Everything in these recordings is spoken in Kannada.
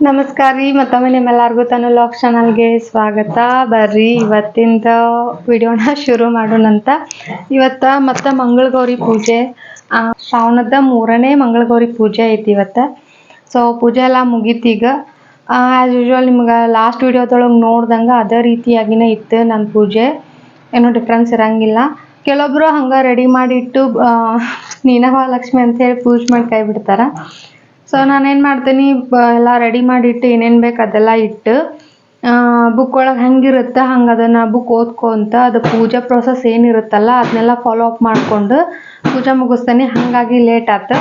ನಮಸ್ಕಾರ ರೀ ಮತ್ತೊಮ್ಮೆ ನಿಮ್ಮೆಲ್ಲರಿಗೂ ತನು ಲಾಕ್ ಚಾನಲ್ಗೆ ಸ್ವಾಗತ. ಬರ್ರಿ ಇವತ್ತಿಂದ ವಿಡಿಯೋನ ಶುರು ಮಾಡೋಣಂತ ಇವತ್ತ ಮಂಗಳ ಮಂಗಳಗೌರಿ ಪೂಜೆ. ಶ್ರಾವಣದ ಮೂರನೇ ಮಂಗಳಗೌರಿ ಪೂಜೆ ಐತಿ ಇವತ್ತು. ಸೊ ಪೂಜೆ ಎಲ್ಲ ಮುಗೀತೀಗ ಆ್ಯಸ್ ಯೂಶ್ವಲ್ ನಿಮ್ಗೆ ಲಾಸ್ಟ್ ವಿಡಿಯೋದೊಳಗೆ ನೋಡ್ದಂಗೆ ಅದೇ ರೀತಿಯಾಗಿನೇ ಇತ್ತು ನನ್ನ ಪೂಜೆ. ಏನೂ ಡಿಫ್ರೆನ್ಸ್ ಇರಂಗಿಲ್ಲ. ಕೆಲವೊಬ್ರು ಹಂಗೆ ರೆಡಿ ಮಾಡಿಟ್ಟು ಆ, ನೀನವ ಲಕ್ಷ್ಮಿ ಅಂತ ಹೇಳಿ ಪೂಜೆ ಮಾಡಿ ಕೈ ಬಿಡ್ತಾರೆ. ಸೊ ನಾನೇನು ಮಾಡ್ತೀನಿ ಎಲ್ಲ ರೆಡಿ ಮಾಡಿಟ್ಟು ಏನೇನು ಬೇಕು ಅದೆಲ್ಲ ಇಟ್ಟು ಬುಕ್ ಒಳಗೆ ಹೆಂಗಿರುತ್ತೆ, ಹಂಗೆ ಅದನ್ನು ಬುಕ್ ಓದ್ಕೊಂತ ಅದು ಪೂಜಾ ಪ್ರೊಸೆಸ್ ಏನಿರುತ್ತಲ್ಲ ಅದನ್ನೆಲ್ಲ ಫಾಲೋ ಅಪ್ ಮಾಡಿಕೊಂಡು ಪೂಜೆ ಮುಗಿಸ್ತೀನಿ. ಹಾಗಾಗಿ ಲೇಟ್ ಆಯ್ತು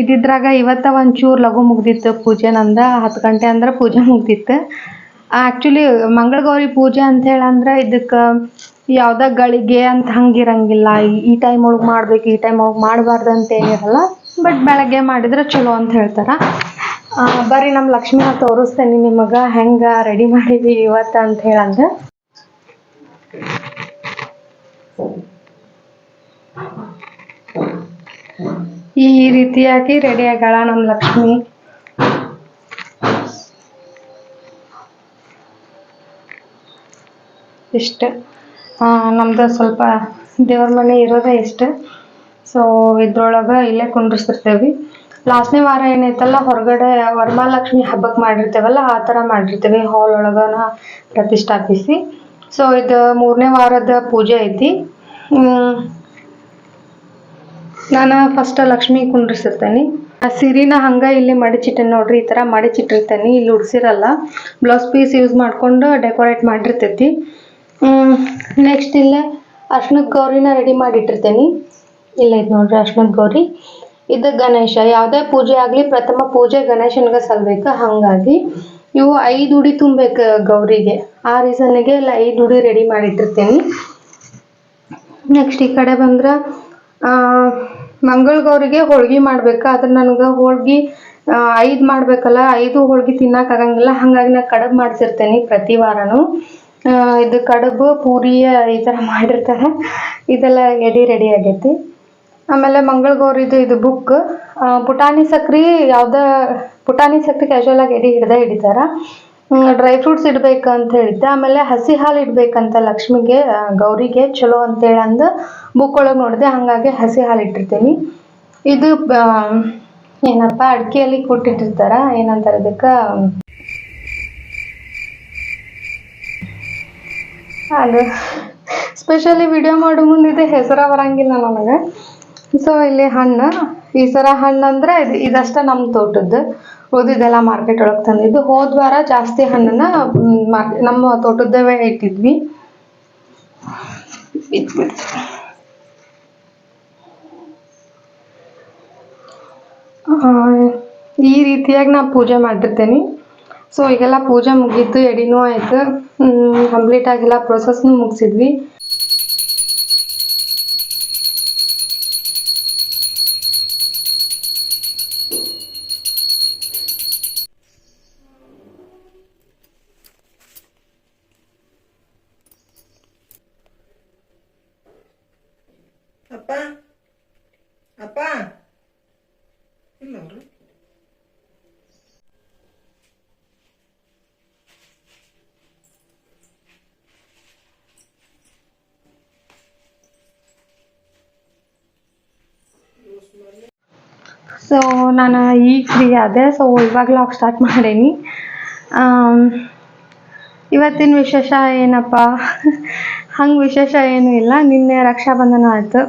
ಇದ್ದಿದ್ರಾಗ ಇವತ್ತ ಒಂಚೂರು ಲಘು ಮುಗ್ದಿತ್ತು ಪೂಜೆ ನಂದು. ಹತ್ತು ಗಂಟೆ ಅಂದ್ರೆ ಪೂಜೆ ಮುಗ್ದಿತ್ತು. ಆ್ಯಕ್ಚುಲಿ ಮಂಗಳಗೌರಿ ಪೂಜೆ ಅಂತ ಹೇಳಂದ್ರೆ ಇದಕ್ಕೆ ಯಾವುದೇ ಗಳಿಗೆ ಅಂತ ಹಂಗಿರಂಗಿಲ್ಲ. ಈ ಟೈಮ್ ಒಳಗೆ ಮಾಡ್ಬೇಕು, ಈ ಟೈಮ್ ಒಳಗೆ ಮಾಡಬಾರ್ದು ಅಂತ ಏನಿರಲ್ಲ. ಬಟ್ ಬೆಳಗ್ಗೆ ಮಾಡಿದ್ರೆ ಚಲೋ ಅಂತ ಹೇಳ್ತಾರ? ಬರ್ರಿ ನಮ್ಮ ಲಕ್ಷ್ಮಿನ ತೋರಿಸ್ತೇನೆ ನಿಮಗೆ ಹೆಂಗ ರೆಡಿ ಮಾಡಿದೀವಿ ಇವತ್ತ ಅಂತ ಹೇಳಂದ. ಈ ರೀತಿಯಾಗಿ ರೆಡಿ ಆಗ್ಯಾಳ ನಮ್ ಲಕ್ಷ್ಮಿ. ಇಷ್ಟ. ನಮ್ದ ಸ್ವಲ್ಪ ದೇವ್ರ ಮನೆ ಇರೋದೇ ಇಷ್ಟು. ಸೊ ಇದ್ರೊಳಗೆ ಇಲ್ಲೇ ಕುಂಡ್ರಿಸ್ತಿರ್ತೇವಿ ಲಾಸ್ಟ್ನೇ ವಾರ ಏನೈತಲ್ಲ, ಹೊರಗಡೆ ವರಮಹಾಲಕ್ಷ್ಮಿ ಹಬ್ಬಕ್ಕೆ ಮಾಡಿರ್ತೇವಲ್ಲ, ಆ ಥರ ಮಾಡಿರ್ತೇವೆ. ಹಾಲ್ ಒಳಗನ ಪ್ರತಿಷ್ಠಾಪಿಸಿ. ಸೊ ಇದು ಮೂರನೇ ವಾರದ ಪೂಜೆ ಐತಿ. ನಾನು ಫಸ್ಟ್ ಲಕ್ಷ್ಮಿ ಕುಂಡ್ರಿಸಿರ್ತೇನೆ ಆ ಸಿರಿನ ಹಂಗ ಇಲ್ಲಿ ಮಡಿಚಿಟ್ಟೇನೆ ನೋಡ್ರಿ, ಈ ಥರ ಮಡಿಚಿಟ್ಟಿರ್ತೇನೆ. ಇಲ್ಲಿ ಉಡ್ಸಿರಲ್ಲ. ಬ್ಲೌಸ್ ಪೀಸ್ ಯೂಸ್ ಮಾಡ್ಕೊಂಡು ಡೆಕೋರೇಟ್ ಮಾಡಿರ್ತೈತಿ. ನೆಕ್ಸ್ಟ್ ಇಲ್ಲೇ ಅರ್ಶನದ ಗೌರಿನ ರೆಡಿ ಮಾಡಿಟ್ಟಿರ್ತೇನೆ. ಇಲ್ಲ ಇದು ನೋಡ್ರಿ ಅರ್ಶನದ ಗೌರಿ. ಇದು ಗಣೇಶ. ಯಾವುದೇ ಪೂಜೆ ಆಗಲಿ ಪ್ರಥಮ ಪೂಜೆ ಗಣೇಶನಿಗೆ ಸಲ್ಬೇಕು. ಹಾಗಾಗಿ ಇವು ಐದು ಉಡಿ ತುಂಬಬೇಕು ಗೌರಿಗೆ. ಆ ರೀಸನ್ನಿಗೆ ಇಲ್ಲ ಐದು ಉಡಿ ರೆಡಿ ಮಾಡಿಟ್ಟಿರ್ತೀನಿ. ನೆಕ್ಸ್ಟ್ ಈ ಕಡೆ ಬಂದ್ರೆ ಮಂಗಳ ಗೌರಿಗೆ ಹೋಳ್ಗಿ ಮಾಡ್ಬೇಕು. ಆದ್ರೆ ನನಗೆ ಹೋಳ್ಗಿ ಐದು ಮಾಡ್ಬೇಕಲ್ಲ, ಐದು ಹೋಳ್ಗೆ ತಿನ್ನಕ್ಕಾಗಂಗಿಲ್ಲ ಹಾಗಾಗಿ ನಾ ಕಡುಬು ಮಾಡ್ತಿರ್ತೇನಿ ಪ್ರತಿ ವಾರನೂ. ಇದು ಕಡುಬು, ಪೂರಿ, ಈ ಥರ ಮಾಡಿರ್ತಾರೆ. ಇದೆಲ್ಲ ಎಡಿ ರೆಡಿ ಆಗೈತಿ. ಆಮೇಲೆ ಮಂಗಳ ಗೌರಿದು ಇದು ಬುಕ್ ಪುಟಾಣಿ ಸಕ್ರೆ ಯಾವ್ದ ಪುಟಾಣಿ ಸಕ್ರೆ ಕ್ಯಾಶುವಲ್ ಆಗಿ ಎಡಿ ಹಿಡ್ದ ಹಿಡಿತಾರ. ಡ್ರೈ ಫ್ರೂಟ್ಸ್ ಇಡ್ಬೇಕು ಅಂತ ಹೇಳಿದ್ದೆ. ಆಮೇಲೆ ಹಸಿ ಹಾಲು ಇಡ್ಬೇಕಂತ ಲಕ್ಷ್ಮಿಗೆ ಗೌರಿಗೆ ಚಲೋ ಅಂತೇಳಿ ಅಂದ ಬುಕ್ ಒಳಗೆ ನೋಡಿದೆ. ಹಾಗಾಗಿ ಹಸಿ ಹಾಲು ಇಟ್ಟಿರ್ತೀನಿ. ಇದು ಏನಪ್ಪ ಏನಪ್ಪ, ಅಡಿಕೆಯಲ್ಲಿ ಕೊಟ್ಟಿಟ್ಟಿರ್ತಾರ ಏನಂತಾರೆ ಅದಕ್ಕೆ? ಅದು ಸ್ಪೆಷಲಿ ವಿಡಿಯೋ ಮಾಡೋ ಮುಂದಿದೆ. ಹೆಸರ ಬರಂಗಿಲ್ಲ ನನಗೆ. ಸೊ ಇಲ್ಲಿ ಹಣ್ಣು. ಈ ಸರ ಹಣ್ಣು ಅಂದರೆ ಇದು ಇದಷ್ಟ ನಮ್ಮ ತೋಟದ್ದು. ಉಳಿದಿದ್ದೆಲ್ಲ ಮಾರ್ಕೆಟ್ ಒಳಗೆ ತಂದಿದ್ದು. ಹೋದ ವಾರ ಜಾಸ್ತಿ ಹಣ್ಣನ್ನ ನಮ್ಮ ತೋಟದ್ದವೇ ಇಟ್ಟಿದ್ವಿ. ಈ ರೀತಿಯಾಗಿ ನಾ ಪೂಜೆ ಮಾಡಿರ್ತೇನೆ ಸೊ ಈಗೆಲ್ಲ ಪೂಜೆ ಮುಗೀತು, ಎಡಿನೂ ಆಯ್ತು. ಕಂಪ್ಲೀಟ್ ಆಗಿಲ್ಲ ಪ್ರೊಸೆಸ್ನು ಮುಗಿಸಿದ್ವಿ. ಸೊ ನಾನು ಈಗ ಫ್ರೀ ಆದೆ. ಸೊ ಇವಾಗ ಲಾಗ್ ಸ್ಟಾರ್ಟ್ ಮಾಡೇನಿ. ಇವತ್ತಿನ ವಿಶೇಷ ಏನಪ್ಪ? ಹಂಗೆ ವಿಶೇಷ ಏನೂ ಇಲ್ಲ. ನಿನ್ನೆ ರಕ್ಷಾಬಂಧನ ಆಯಿತು.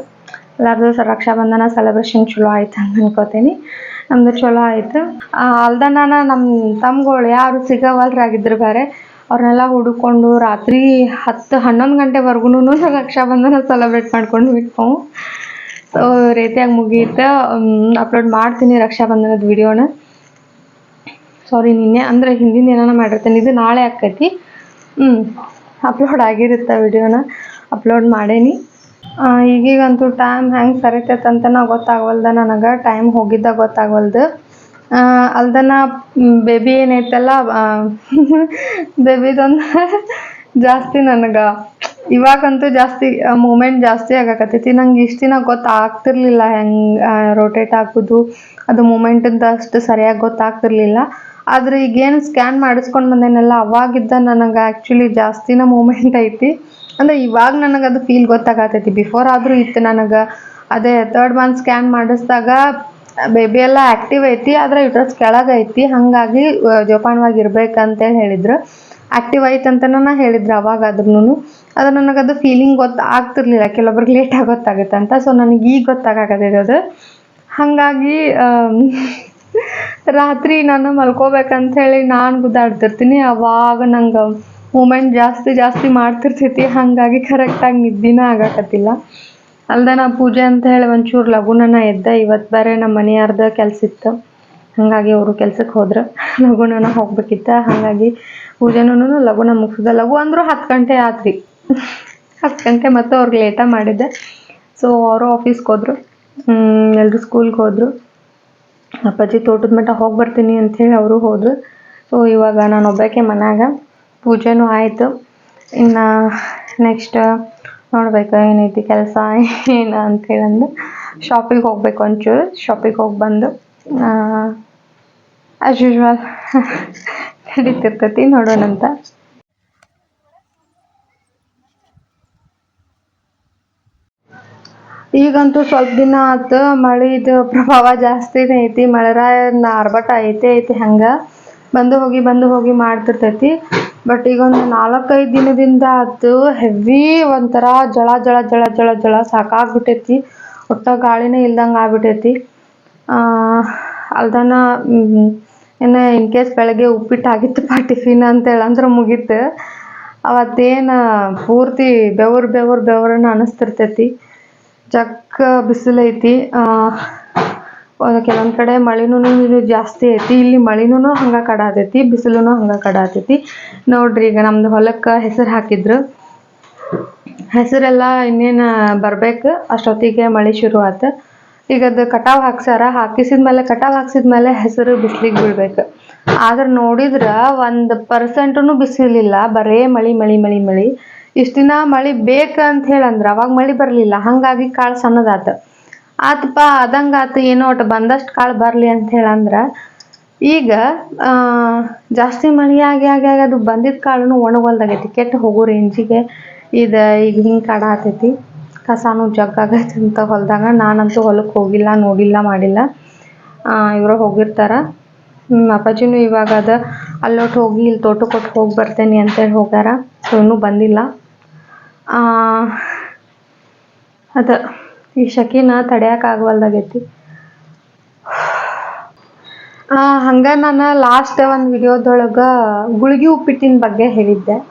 ಎಲ್ಲರದು ಸ, ರಕ್ಷಾಬಂಧನ ಸೆಲೆಬ್ರೇಷನ್ ಚಲೋ ಆಯ್ತು ಅಂತ ಅನ್ಕೋತೀನಿ. ನಮ್ಮದು ಚಲೋ ಆಯಿತು. ನಾನು ನಮ್ಮ ತಮ್ಗಳು ಯಾರು ಸಿಗವಲ್ರಾಗಿದ್ರು ಬೇರೆ ಅವ್ರನ್ನೆಲ್ಲ ಹುಡುಕೊಂಡು ರಾತ್ರಿ ಹತ್ತು ಹನ್ನೊಂದು ಗಂಟೆವರೆಗೂ ರಕ್ಷಾಬಂಧನ ಸೆಲೆಬ್ರೇಟ್ ಮಾಡ್ಕೊಂಡು ಬಿಟ್ಕೊಂವು ಸೊ ರೀತಿಯಾಗಿ ಮುಗೀತು ಅಪ್ಲೋಡ್ ಮಾಡ್ತೀನಿ ರಕ್ಷಾ ಬಂಧನದ ವಿಡಿಯೋನ ಸಾರಿ ನಿನ್ನೆ, ಅಂದರೆ ಹಿಂದಿನ ದಿನನ ಮಾಡಿರ್ತೀನಿ. ಇದು ನಾಳೆ ಆಕೈತಿ. ಹ್ಞೂ ಅಪ್ಲೋಡ್ ಆಗಿರುತ್ತೆ ವಿಡಿಯೋನ ಅಪ್ಲೋಡ್ ಮಾಡೇನಿ. ಈಗೀಗಂತೂ ಟೈಮ್ ಹೆಂಗೆ ಸರಿತೈತೆ ಅಂತನ ಗೊತ್ತಾಗವಲ್ದ ನನಗೆ. ಟೈಮ್ ಹೋಗಿದ್ದ ಗೊತ್ತಾಗವಲ್ದು. ಅಲ್ದನ ಬೇಬಿ ಏನೈತಲ್ಲ ಬೇಬಿದೊಂದು ಜಾಸ್ತಿ ನನಗೆ. ಇವಾಗಂತೂ ಜಾಸ್ತಿ ಮೂಮೆಂಟ್ ಜಾಸ್ತಿ ಆಗಾಕತ್ತೈತಿ. ನಂಗೆ ಇಷ್ಟು ದಿನ ಗೊತ್ತಾಗ್ತಿರ್ಲಿಲ್ಲ ಹೆಂಗೆ ರೋಟೇಟ್ ಹಾಕೋದು ಅದು ಮೂಮೆಂಟ್ ಅಂತ ಅಷ್ಟು ಸರಿಯಾಗಿ ಗೊತ್ತಾಗ್ತಿರ್ಲಿಲ್ಲ. ಆದ್ರೆ ಈಗೇನು ಸ್ಕ್ಯಾನ್ ಮಾಡಿಸ್ಕೊಂಡು ಬಂದೇನಲ್ಲ, ಅವಾಗಿದ್ದ ನನಗೆ ಆ್ಯಕ್ಚುಲಿ ಜಾಸ್ತಿನ ಮೂಮೆಂಟ್ ಐತಿ. ಅಂದ್ರೆ ಇವಾಗ ನನಗೆ ಅದು ಫೀಲ್ ಗೊತ್ತಾಗತ್ತೈತಿ ಬಿಫೋರ್ ಆದರೂ ಇತ್ತು ನನಗೆ. ಅದೇ ತರ್ಡ್ ಮಂತ್ ಸ್ಕ್ಯಾನ್ ಮಾಡಿಸ್ದಾಗ ಬೇಬಿ ಎಲ್ಲ ಆ್ಯಕ್ಟಿವ್ ಐತಿ, ಆದ್ರೆ ಯುಟ್ರಸ್ ಕೆಳಗೆ ಐತಿ. ಹಾಗಾಗಿ ಜೋಪಾನವಾಗಿ ಇರ್ಬೇಕಂತೇಳಿ ಹೇಳಿದ್ರು. ಆ್ಯಕ್ಟಿವ್ ನಾನು ಹೇಳಿದ್ರು ಅವಾಗಾದ್ರೂ ಅದು ನನಗದು ಫೀಲಿಂಗ್ ಗೊತ್ತು ಆಗ್ತಿರ್ಲಿಲ್ಲ ಕೆಲವೊಬ್ರಿಗೆ ಲೇಟಾಗಿ ಗೊತ್ತಾಗುತ್ತೆ ಅಂತ ಸೊ ನನಗೆ ಈಗ ಗೊತ್ತಾಗತ್ತೈತೆ ಅದು. ಹಾಗಾಗಿ ರಾತ್ರಿ ನಾನು ಮಲ್ಕೋಬೇಕಂತ ಹೇಳಿ ನಾನು ಗುದ್ದಾಡ್ತಿರ್ತೀನಿ. ಅವಾಗ ನಂಗೆ ಮೂಮೆಂಟ್ ಜಾಸ್ತಿ ಜಾಸ್ತಿ ಮಾಡ್ತಿರ್ತೈತಿ. ಹಾಗಾಗಿ ಕರೆಕ್ಟಾಗಿ ನಿದ್ದಿನ ಆಗಾಕತ್ತಿಲ್ಲ. ಅಲ್ದೆ ನಾ ಪೂಜೆ ಅಂತ ಹೇಳಿ ಒಂಚೂರು ಲಘುನನ ಎದ್ದೆ. ಇವತ್ತು ಬೇರೆ ನಮ್ಮ ಮನೆಯವ್ರದ್ದು ಕೆಲಸ ಇತ್ತು. ಹಾಗಾಗಿ ಅವರು ಕೆಲ್ಸಕ್ಕೆ ಹೋದ್ರೆ ಲಘುನ ಹೋಗ್ಬೇಕಿತ್ತ. ಹಾಗಾಗಿ ಪೂಜೆನೂ ಲಘುನ ಮುಗಿಸಿದೆ. ಲಘು ಅಂದರೂ ಹತ್ತು ಗಂಟೆ ಆತ್ರಿ. ಹತ್ತು ಗಂಟೆ ಮತ್ತು ಅವ್ರಿಗೆ ಲೇಟಾಗಿ ಮಾಡಿದ್ದೆ. ಸೊ ಅವರು ಆಫೀಸ್ಗೆ ಹೋದ್ರು. ಎಲ್ಲರೂ ಸ್ಕೂಲ್ಗೆ ಹೋದರು. ಅಪ್ಪಾಜಿ ತೋಟದ ಮಟ್ಟ ಹೋಗಿ ಬರ್ತೀನಿ ಅಂಥೇಳಿ ಅವರು ಹೋದರು. ಸೊ ಇವಾಗ ನಾನು ಒಬ್ಬಾಕೆ ಮನ್ಯಾಗ. ಪೂಜೆನೂ ಆಯಿತು. ಇನ್ನು ನೆಕ್ಸ್ಟ್ ನೋಡ್ಬೇಕು ಏನೈತಿ ಕೆಲಸ, ಏನು ಅಂಥೇಳಂದು ಶಾಪಿಗೆ ಹೋಗ್ಬೇಕು ಒಂಚೂರು. ಶಾಪಿಗೆ ಹೋಗಿ ಬಂದು ಆ್ಯಸ್ ಯೂಶ್ವಲ್ ನಡೀತಿರ್ತೈತಿ ನೋಡೋಣಂತ. ಈಗಂತೂ ಸ್ವಲ್ಪ ದಿನ ಆತು ಮಳಿದು ಪ್ರಭಾವ ಜಾಸ್ತಿನೇ ಐತಿ ಮಳೆರಾಯ ಆರ್ಭಟ ಐತೆ ಐತಿ ಹಂಗೆ. ಬಂದು ಹೋಗಿ ಬಂದು ಹೋಗಿ ಮಾಡ್ತಿರ್ತೈತಿ. ಬಟ್ ಈಗ ಒಂದು ನಾಲ್ಕೈದು ದಿನದಿಂದ ಆತು ಹೆವಿ ಒಂಥರ ಜಳ ಜಳ ಜಳ ಜಳ ಜಳ ಸಾಕಾಗ್ಬಿಟ್ಟೈತಿ. ಒಟ್ಟ ಗಾಳಿನೇ ಇಲ್ದಂಗೆ ಆಗ್ಬಿಟ್ಟೈತಿ. ಅಲ್ದನ ಏನು ಇನ್ ಕೇಸ್ ಬೆಳಗ್ಗೆ ಉಪ್ಪಿಟ್ಟು ಆಗಿತ್ತಪ್ಪ ಟಿಫಿನ್ ಅಂತೇಳಿ ಅಂದ್ರೆ ಮುಗೀತು. ಅವತ್ತೇನು ಪೂರ್ತಿ ಬೆವರು ಬೆವರು ಬೆವರನ್ನ ಅನಿಸ್ತಿರ್ತೈತಿ. ಜಕ್ಕ ಬಿಸಿಲೈತಿ ಕೆಲವೊಂದು ಕಡೆ ಮಳೆನೂ ಜಾಸ್ತಿ ಐತಿ. ಇಲ್ಲಿ ಮಳೆನೂ ಹಂಗೆ ಕಡಾತೈತಿ ಬಿಸಿಲೂ ಹಂಗೆ ಕಡಾತೈತಿ. ನೋಡ್ರಿ ಈಗ ನಮ್ದು ಹೊಲಕ್ಕೆ ಹೆಸರು ಹಾಕಿದ್ರು. ಹೆಸರೆಲ್ಲ ಇನ್ನೇನು ಬರ್ಬೇಕ್? ಅಷ್ಟೊತ್ತಿಗೆ ಮಳೆ ಶುರು ಈಗ ಅದು ಕಟಾವ್ ಹಾಕ್ಸ್ಯಾರ ಕಟಾವ್ ಕಟಾವು ಹಾಕ್ಸಿದ್ಮೇಲೆ ಹೆಸರು ಬಿಸಿಲಿಗೆ ಬೀಳ್ಬೇಕು. ಆದ್ರೆ ನೋಡಿದ್ರೆ ಒಂದು ಪರ್ಸೆಂಟೂ ಬಿಸಿಲಿಲ್ಲ, ಬರೇ ಮಳಿ ಮಳಿ ಮಳಿ, ಮಳೆ. ಇಷ್ಟು ದಿನ ಮಳೆ ಬೇಕಂತ ಹೇಳಂದ್ರ. ಅವಾಗ ಮಳೆ ಬರಲಿಲ್ಲ. ಹಾಗಾಗಿ ಕಾಳು ಸಣ್ಣದಾತ. ಆತಪ್ಪ ಆತು ಏನೋ ಒಟ್ಟು ಬಂದಷ್ಟು ಕಾಳು ಬರಲಿ ಅಂತ ಹೇಳಂದ್ರ, ಈಗ ಜಾಸ್ತಿ ಮಳಿ ಆಗಿ ಆಗಿ ಆಗಿ ಅದು ಬಂದಿದ್ದ ಕಾಳುನು ಒಣಗೊಲ್ದಾಗೈತಿ. ಕೆಟ್ಟು ಹೋಗೋ ರೇಂಜಿಗೆ ಇದು ಈಗ ಹಿಂಗೆ ಕಾಡ ಆತೈತಿ. ಕಸಾನು ಜಗ್ಗಾಗೈತಿ ಅಂತ ಹೊಲ್ದಾಗ. ನಾನಂತೂ ಹೊಲಕ್ಕೆ ಹೋಗಿಲ್ಲ, ನೋಡಿಲ್ಲ, ಮಾಡಿಲ್ಲ. ಇವರು ಹೋಗಿರ್ತಾರ. ಅಪ್ಪಾಜಿನೂ ಇವಾಗ ಅದ. ಅಲ್ಲೊಟ್ಟು ಹೋಗಿ, ಇಲ್ಲಿ ತೋಟಕ್ಕೆ ಕೊಟ್ಟು ಹೋಗಿ ಬರ್ತೇನೆ ಅಂತೇಳಿ ಹೋಗ್ಯಾರ. ಸೊ ಬಂದಿಲ್ಲ. ಅದ, ಈ ಶಕಿನ ಆ, ಹಂಗ ನಾನು ಲಾಸ್ಟ್ ಒಂದು ವಿಡಿಯೋದೊಳಗೆ ಗುಳ್ಗಿ ಉಪ್ಪಿಟ್ಟಿನ ಬಗ್ಗೆ ಹೇಳಿದ್ದೆ.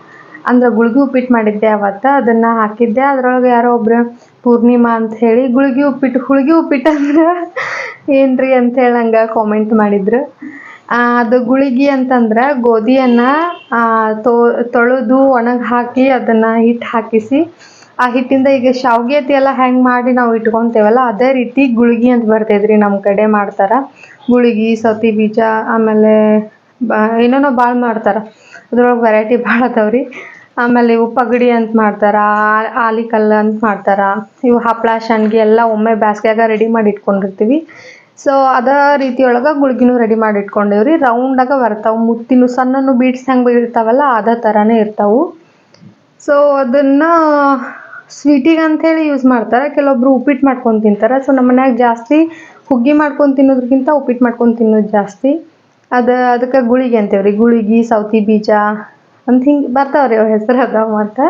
ಅಂದ್ರೆ ಗುಳ್ಗಿ ಉಪ್ಪಿಟ್ಟು ಮಾಡಿದ್ದೆ ಅವತ್ತ, ಅದನ್ನ ಹಾಕಿದ್ದೆ. ಅದ್ರೊಳಗೆ ಯಾರೋ ಒಬ್ರು ಪೂರ್ಣಿಮಾ ಅಂತ ಹೇಳಿ ಗುಳ್ಗಿ ಉಪ್ಪಿಟ್ಟು ಹುಳ್ಗಿ ಉಪ್ಪಿಟ್ಟು ಅಂದ್ರೆ ಏನ್ರಿ ಅಂತ ಹೇಳಿ ಕಾಮೆಂಟ್ ಮಾಡಿದ್ರು. ಅದು ಗುಳಿಗಿ ಅಂತಂದ್ರೆ ಗೋಧಿಯನ್ನ ತೊ, ತೊಳೆದು ಒಣಗಿ ಹಾಕಿ ಅದನ್ನ ಹಿಟ್ಟು ಹಾಕಿಸಿ, ಆ ಹಿಟ್ಟಿಂದ ಈಗ ಶಾವ್ಗೆ ಎಲ್ಲ ಹೆಂಗೆ ಮಾಡಿ ನಾವು ಇಟ್ಕೊಂತೇವಲ್ಲ, ಅದೇ ರೀತಿ ಗುಳಿಗಿ ಅಂತ ಬರ್ತೈತ್ರಿ ನಮ್ಮ ಕಡೆ ಮಾಡ್ತಾರೆ. ಗುಳಿಗಿ, ಸೌತಿ ಬೀಜ, ಆಮೇಲೆ ಏನೇನೋ ಭಾಳ ಮಾಡ್ತಾರೆ. ಅದ್ರೊಳಗೆ ವೆರೈಟಿ ಭಾಳ ಅದಾವ್ರಿ. ಆಮೇಲೆ ಇವು ಪಗಡಿ ಅಂತ ಮಾಡ್ತಾರೆ, ಆಲಿಕಲ್ಲು ಅಂತ ಮಾಡ್ತಾರೆ. ಇವು ಹಪ್ಪಳ ಶಾನ್ಗಿ ಎಲ್ಲ ಒಮ್ಮೆ ಬ್ಯಾಸ್ಗ್ಯಾಗ ರೆಡಿ ಮಾಡಿ ಇಟ್ಕೊಂಡಿರ್ತೀವಿ. ಸೊ ಅದ ರೀತಿ ಒಳಗೆ ಗುಳ್ಗಿನೂ ರೆಡಿ ಮಾಡಿ ಇಟ್ಕೊಂಡೇವ್ರಿ ರೌಂಡಾಗ ಬರ್ತಾವೆ. ಮುತ್ತಿನ ಸಣ್ಣನು ಬೀಟ್ಸ್ ಹೆಂಗೆ ಇರ್ತಾವಲ್ಲ ಅದೇ ಥರನೇ ಇರ್ತಾವು. ಸೊ ಅದನ್ನ ಸ್ವೀಟಿಗೆ ಅಂಥೇಳಿ ಯೂಸ್ ಮಾಡ್ತಾರೆ. ಕೆಲವೊಬ್ರು ಉಪ್ಪಿಟ್ಟು ಮಾಡ್ಕೊಂಡು ತಿಂತಾರೆ. ಸೊ ನಮ್ಮ ಮನ್ಯಾಗ ಜಾಸ್ತಿ ಹುಗ್ಗಿ ಮಾಡ್ಕೊಂಡು ತಿನ್ನೋದ್ರಕ್ಕಿಂತ ಉಪ್ಪಿಟ್ಟು ಮಾಡ್ಕೊಂಡು ತಿನ್ನೋದು ಜಾಸ್ತಿ. ಅದು, ಅದಕ್ಕೆ ಗುಳಿಗೆ ಅಂತೇವ್ರಿ. ಗುಳಿಗಿ, ಸೌತಿ ಬೀಜ ಅಂತ ಹಿಂಗೆ ಬರ್ತಾವ್ರಿ ಅವು ಹೆಸರು ಅದಾವ ಮತ್ತು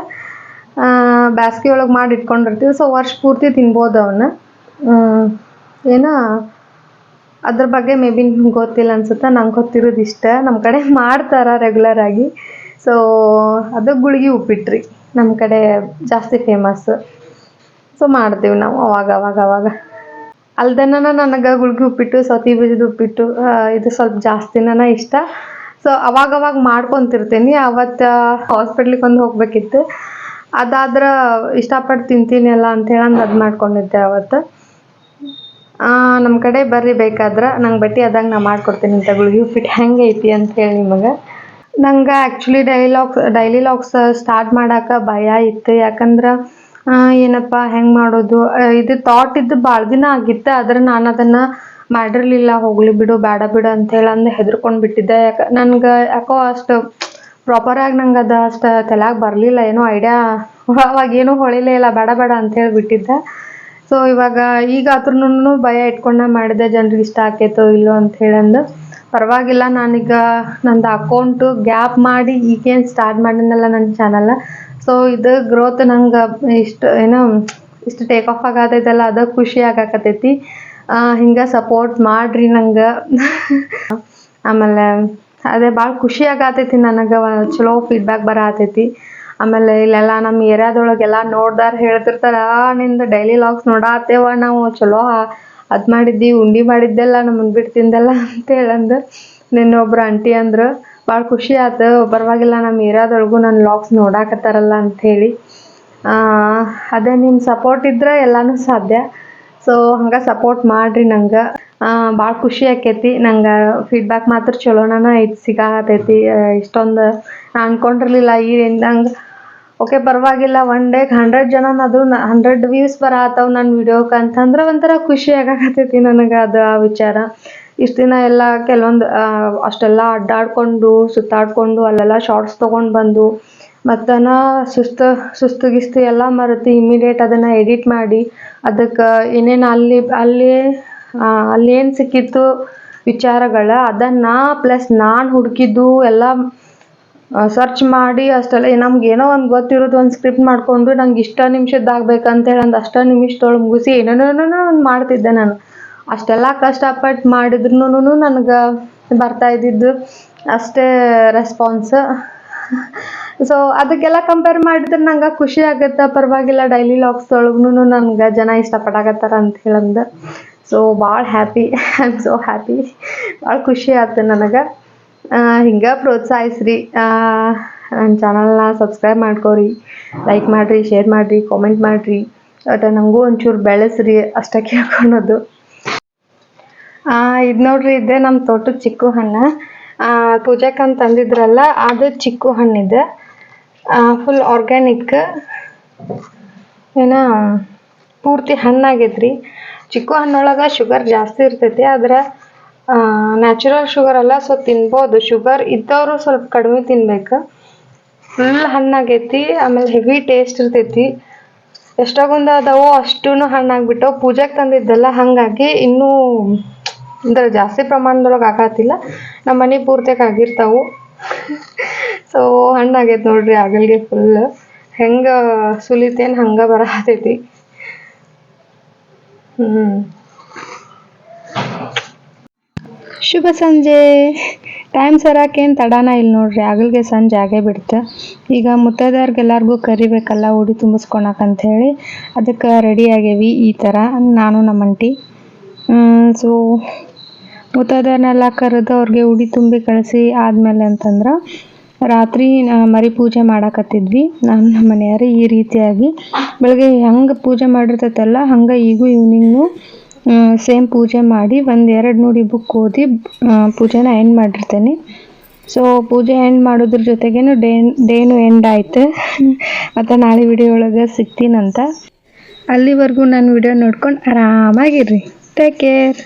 ಬ್ಯಾಸ್ಗೆ ಒಳಗೆ ಮಾಡಿ ಇಟ್ಕೊಂಡಿರ್ತೀವಿ ಸೊ ವರ್ಷ ಪೂರ್ತಿ ತಿನ್ಬೋದು ಅವನ್ನ ಏನೋ ಅದ್ರ ಬಗ್ಗೆ ಮೇ ಬಿ ನಿಮ್ಗೆ ಗೊತ್ತಿಲ್ಲ ಅನ್ಸುತ್ತೆ? ನಂಗೆ ಗೊತ್ತಿರೋದು ಇಷ್ಟ. ನಮ್ಮ ಕಡೆ ಮಾಡ್ತಾರೆ ರೆಗ್ಯುಲರ್ ಆಗಿ. ಸೊ ಅದು ಗುಳಿಗೆ ಉಪ್ಪಿಟ್ರಿ. ನಮ್ಮ ಕಡೆ ಜಾಸ್ತಿ ಫೇಮಸ್ ಸೊ ಮಾಡ್ತೀವಿ ನಾವು ಅವಾಗ ಅವಾಗ ಅವಾಗ. ಅಲ್ದನ ನನಗೆ ಗುಳಿಗೆ ಉಪ್ಪಿಟ್ಟು, ಸೌತಿ ಬೀಜದ ಉಪ್ಪಿಟ್ಟು ಇದು ಸ್ವಲ್ಪ ಜಾಸ್ತಿನ ಇಷ್ಟ. ಸೊ ಅವಾಗ ಅವಾಗ ಮಾಡ್ಕೊತಿರ್ತೀನಿ. ಅವತ್ತು ಹಾಸ್ಪಿಟ್ಲಿಗೆ ಒಂದು ಹೋಗ್ಬೇಕಿತ್ತು. ಅದಾದ್ರೆ ಇಷ್ಟಪಟ್ಟು ತಿಂತೀನಿ ಅಲ್ಲ ಅಂತ ಹೇಳಿ ಅದು ಮಾಡ್ಕೊಂಡಿದ್ದೆ ಅವತ್ತು. ನಮ್ಮ ಕಡೆ ಬರ್ರಿ ಬೇಕಾದ್ರೆ, ನಂಗೆ ಬಟ್ಟೆ ಆದಾಗ ನಾ ಮಾಡ್ಕೊಡ್ತೀನಿ ಅಂತ ಗುಳ್ಗಿ ಫಿಟ್ ಹೆಂಗೆ ಐತಿ ಅಂತ ಹೇಳಿ ನಿಮಗೆ. ನಂಗೆ actually dialogues logs daily logs start ಮಾಡಕ್ಕೆ ಭಯ ಇತ್ತು. ಯಾಕಂದ್ರೆ ಏನಪ್ಪ, ಹೆಂಗೆ ಮಾಡೋದು? ಇದು ಥಾಟ್ ಇದ್ದು ಭಾಳ ದಿನ ಆಗಿತ್ತು, ಆದ್ರೆ ನಾನು ಅದನ್ನು ಮಾಡಿರಲಿಲ್ಲ. ಹೋಗಲಿ ಬಿಡು ಬೇಡ ಬಿಡು ಅಂತೇಳಿ ಅಂದು ಹೆದರ್ಕೊಂಡು ಬಿಟ್ಟಿದ್ದೆ. ಯಾಕೆ ನನಗೆ ಯಾಕೋ ಅಷ್ಟು ಪ್ರಾಪರಾಗಿ ನಂಗೆ ಅದು, ಅಷ್ಟು ತಲೆಯಾಗ ಬರಲಿಲ್ಲ. ಏನೋ ಐಡಿಯಾ ಅವಾಗ ಏನೂ ಹೊಳಿಲೇ ಇಲ್ಲ. ಬೇಡ ಬೇಡ ಅಂತೇಳಿ ಬಿಟ್ಟಿದ್ದೆ ಸೊ ಇವಾಗ ಈಗ ಆದ್ರೂ ಭಯ ಇಟ್ಕೊಂಡ ಮಾಡಿದೆ, ಜನರಿಗೆ ಇಷ್ಟ ಆಕೈತೋ ಇಲ್ಲೋ ಅಂತ ಹೇಳಂದು. ಪರವಾಗಿಲ್ಲ, ನಾನೀಗ ನಂದು ಅಕೌಂಟು ಗ್ಯಾಪ್ ಮಾಡಿ ಈಗೇನು ಸ್ಟಾರ್ಟ್ ಮಾಡಿದ್ನಲ್ಲ ನನ್ನ ಚಾನಲ್ ಸೊ ಇದು ಗ್ರೋತ್ ನಂಗೆ ಇಷ್ಟು, ಏನೋ, ಇಷ್ಟು ಟೇಕ್ ಆಫ್ ಆಗತೈತಲ್ಲ, ಅದು ಖುಷಿ ಆಗಾಕತೈತಿ. ಹಿಂಗೆ ಸಪೋರ್ಟ್ ಮಾಡಿರಿ ನಂಗೆ. ಆಮೇಲೆ, ಅದೇ ಭಾಳ ಖುಷಿ ಆಗತೈತಿ ನನಗೆ ಚಲೋ ಫೀಡ್ಬ್ಯಾಕ್ ಬರತೈತಿ. ಆಮೇಲೆ ಇಲ್ಲೆಲ್ಲ ನಮ್ಮ ಏರಿಯಾದೊಳಗೆಲ್ಲ ನೋಡ್ದಾರ ಹೇಳ್ತಿರ್ತಾರ "ಆ, ನಿಂದು ಡೈಲಿ ಲಾಗ್ಸ್ ನೋಡಾತೇವ ನಾವು ಚಲೋ ಅದು ಮಾಡಿದ್ದಿ ಉಂಡಿ ಮಾಡಿದ್ದೆಲ್ಲ ನಮಗೆ ಬಿಟ್ಟು ತಿಂದೆಲ್ಲ ನಿನ್ನೆ ಒಬ್ರು ಆಂಟಿ ಅಂದ್ರು ಭಾಳ ಖುಷಿ ಆಯ್ತು ಪರವಾಗಿಲ್ಲ ನಮ್ಮ ಏರಿಯಾದೊಳಗೂ ನನ್ನ ಲಾಗ್ಸ್ ನೋಡಾಕತ್ತಾರಲ್ಲ ಅಂಥೇಳಿ ಅದೇ ನಿಮ್ಮ ಸಪೋರ್ಟ್ ಇದ್ರೆ ಎಲ್ಲನೂ ಸಾಧ್ಯ. ಸೊ ಹಂಗೆ ಸಪೋರ್ಟ್ ಮಾಡಿರಿ ನಂಗೆ. ಭಾಳ ಖುಷಿ ಆಕೈತಿ ನಂಗೆ ಫೀಡ್ಬ್ಯಾಕ್ ಮಾತ್ರ ಚಲೋನ ಐತಿ ಸಿಗಾತೈತಿ ಇಷ್ಟೊಂದು ನಾ ಅನ್ಕೊಂಡಿರ್ಲಿಲ್ಲ ಈ ನಂಗೆ ಓಕೆ, ಪರವಾಗಿಲ್ಲ. ಒನ್ ಡೇಗೆ ಹಂಡ್ರೆಡ್ ಅದು ಹಂಡ್ರೆಡ್ ವ್ಯೂಸ್ ಬರತ್ತವ ನನ್ನ ವಿಡಿಯೋಕ್ಕೆ ಅಂತಂದ್ರೆ ಒಂಥರ ಖುಷಿ ಆಗಾಕತ್ತೈತಿ ನನಗೆ ಅದು ಆ ವಿಚಾರ. ಇಷ್ಟು ದಿನ ಎಲ್ಲ ಕೆಲವೊಂದು ಅಷ್ಟೆಲ್ಲ ಅಡ್ಡಾಡ್ಕೊಂಡು, ಸುತ್ತಾಡ್ಕೊಂಡು, ಅಲ್ಲೆಲ್ಲ ಶಾರ್ಟ್ಸ್ ತೊಗೊಂಡು ಬಂದು, ಮತ್ತನ ಸುಸ್ತು ಸುಸ್ತು ಗಿಸ್ತು ಎಲ್ಲ ಮರೆತು ಇಮಿಡಿಯೇಟ್ ಅದನ್ನು ಎಡಿಟ್ ಮಾಡಿ, ಅದಕ್ಕೆ ಏನೇನು ಅಲ್ಲಿ ಅಲ್ಲಿ ಅಲ್ಲಿ ಏನು ಸಿಕ್ಕಿತ್ತು ವಿಚಾರಗಳ, ಅದನ್ನು ಪ್ಲಸ್ ನಾನು ಹುಡುಕಿದ್ದು ಎಲ್ಲ ಸರ್ಚ್ ಮಾಡಿ ಅಷ್ಟೆಲ್ಲ ನಮ್ಗೆ ಏನೋ ಒಂದು ಗೊತ್ತಿರೋದು, ಒಂದು ಸ್ಕ್ರಿಪ್ಟ್ ಮಾಡಿಕೊಂಡು ನಂಗೆ ಇಷ್ಟ ನಿಮಿಷದ್ದಾಗಬೇಕಂತೇಳಿ ಒಂದು ಅಷ್ಟ ನಿಮಿಷದೊಳಗೆ ಮುಗಿಸಿ ಏನೇನೋ ಒಂದು ಮಾಡ್ತಿದ್ದೆ ನಾನು. ಅಷ್ಟೆಲ್ಲ ಕಷ್ಟಪಟ್ಟು ಮಾಡಿದ್ರೂ ನನಗೆ ಬರ್ತಾ ಇದ್ದಿದ್ದು ಅಷ್ಟೇ ರೆಸ್ಪಾನ್ಸ್ ಸೊ ಅದಕ್ಕೆಲ್ಲ ಕಂಪೇರ್ ಮಾಡಿದ್ರೆ ನಂಗೆ ಖುಷಿ ಆಗುತ್ತೆ, ಪರವಾಗಿಲ್ಲ ಡೈಲಿ ಲಾಗ್ಸ್ ಒಳಗೂ ನನ್ಗೆ ಜನ ಇಷ್ಟಪಟ್ಟಾಗತ್ತಾರ ಅಂತ ಹೇಳಂದು. ಸೊ ಭಾಳ happy I am so happy ಭಾಳ ಖುಷಿ ಆಯ್ತು ನನಗೆ. ಹಿಂಗೆ ಪ್ರೋತ್ಸಾಹಿಸ್ರಿ. ನನ್ನ ಚಾನಲ್ನ ಸಬ್ಸ್ಕ್ರೈಬ್ ಮಾಡ್ಕೊರಿ ಲೈಕ್ ಮಾಡಿರಿ ಶೇರ್ ಮಾಡಿರಿ ಕಾಮೆಂಟ್ ಮಾಡಿರಿ. ಒಟ್ಟು ನನಗೂ ಒಂಚೂರು ಬೆಳೆಸ್ರಿ ಅಷ್ಟೇ ಕೇಳ್ಕೊಳೋದು. ಇದು ನೋಡ್ರಿ, ಇದೆ ನಮ್ಮ ತೋಟದ ಚಿಕ್ಕು ಹಣ್ಣು. ಪೂಜಾಕಂತ ಅಂತ ತಂದಿದ್ರಲ್ಲ, ಅದು ಚಿಕ್ಕು ಹಣ್ಣಿದೆ. ಫುಲ್ ಆರ್ಗ್ಯಾನಿಕ್ ಏನ ಪೂರ್ತಿ ಹಣ್ಣಾಗೈತ್ರಿ. ಚಿಕ್ಕು ಹಣ್ಣೊಳಗೆ ಶುಗರ್ ಜಾಸ್ತಿ ಇರ್ತೈತಿ, ಆದ್ರೆ ನ್ಯಾಚುರಲ್ ಶುಗರ್ ಅಲ್ಲ ಸೊ ತಿನ್ಬೋದು. ಶುಗರ್ ಇದ್ದವರು ಸ್ವಲ್ಪ ಕಡಿಮೆ ತಿನ್ಬೇಕು. ಫುಲ್ ಹಣ್ಣಾಗೈತಿ, ಆಮೇಲೆ ಹೆವಿ ಟೇಸ್ಟ್ ಇರ್ತೈತಿ. ಎಷ್ಟೊಂದು ಅದಾವೋ ಅಷ್ಟೂ ಹಣ್ಣಾಗ್ಬಿಟ್ಟವು ಪೂಜೆಗೆ ತಂದಿದ್ದೆಲ್ಲ ಹಾಗಾಗಿ ಇನ್ನೂ ಅಂದ್ರೆ ಜಾಸ್ತಿ ಪ್ರಮಾಣದೊಳಗೆ ಆಗತ್ತಿಲ್ಲ ನಮ್ಮ ಮನೆ ಪೂರ್ತಿಯಾಗಿ ಆಗಿರ್ತಾವು. ಸೊ ಹಣ್ಣಾಗೈತೆ ನೋಡ್ರಿ ಆಗಲ್ಗೆ ಫುಲ್ ಹೆಂಗೆ ಸುಲಿತೇನು ಹಂಗೆ ಬರತೈತಿ ಹ್ಞೂ ಶುಭ ಸಂಜೆ. ಟೈಮ್ ಸರಾಕೇನು ತಡಾನ ಇಲ್ಲ ನೋಡ್ರಿ. ಆಗಲ್ಗೆ ಸಂಜೆ ಆಗೇ ಬಿಡ್ತು. ಈಗ ಮುತ್ತೈದವ್ರಿಗೆಲ್ಲರಿಗೂ ಕರಿಬೇಕಲ್ಲ, ಉಡಿ ತುಂಬಿಸ್ಕೊಳಕ್ಕೆ ಹೇಳಿ. ಅದಕ್ಕೆ ರೆಡಿ ಆಗೇವಿ ಈ ಥರ ನಾನು, ನಮ್ಮ ಅಂಟಿ ಸೊ ಮುತ್ತೈದವ್ರನ್ನೆಲ್ಲ ಕರೆದು ಅವ್ರಿಗೆ ಉಡಿ ತುಂಬಿ ಕಳಿಸಿ ಆದಮೇಲೆ ಅಂತಂದ್ರೆ ರಾತ್ರಿ ಮರಿ ಪೂಜೆ ಮಾಡಾಕತ್ತಿದ್ವಿ. ನಾನು, ನಮ್ಮ ಮನೆಯವರು ಈ ರೀತಿಯಾಗಿ. ಬೆಳಗ್ಗೆ ಹೆಂಗೆ ಪೂಜೆ ಮಾಡಿರ್ತೈತಲ್ಲ, ಹಂಗೆ ಈಗೂ ಈವ್ನಿಂಗ್ನು ಸೇಮ್ ಪೂಜೆ ಮಾಡಿ ಒಂದು ಎರಡು ನೋಡಿ ಬುಕ್ ಓದಿ ಪೂಜೆನ ಎಂಡ್ ಮಾಡಿರ್ತೇನೆ. ಸೊ ಪೂಜೆ ಎಂಡ್ ಮಾಡೋದ್ರ ಜೊತೆಗೇನು ಡೇ ಡೇನು ಎಂಡ್ ಆಯಿತು. ಮತ್ತು ನಾಳೆ ವಿಡಿಯೋ ಒಳಗೆ ಸಿಗ್ತೀನಂತ. ಅಲ್ಲಿವರೆಗೂ ನಾನು ವಿಡಿಯೋ ನೋಡ್ಕೊಂಡು ಆರಾಮಾಗಿರ್ರಿ. Take care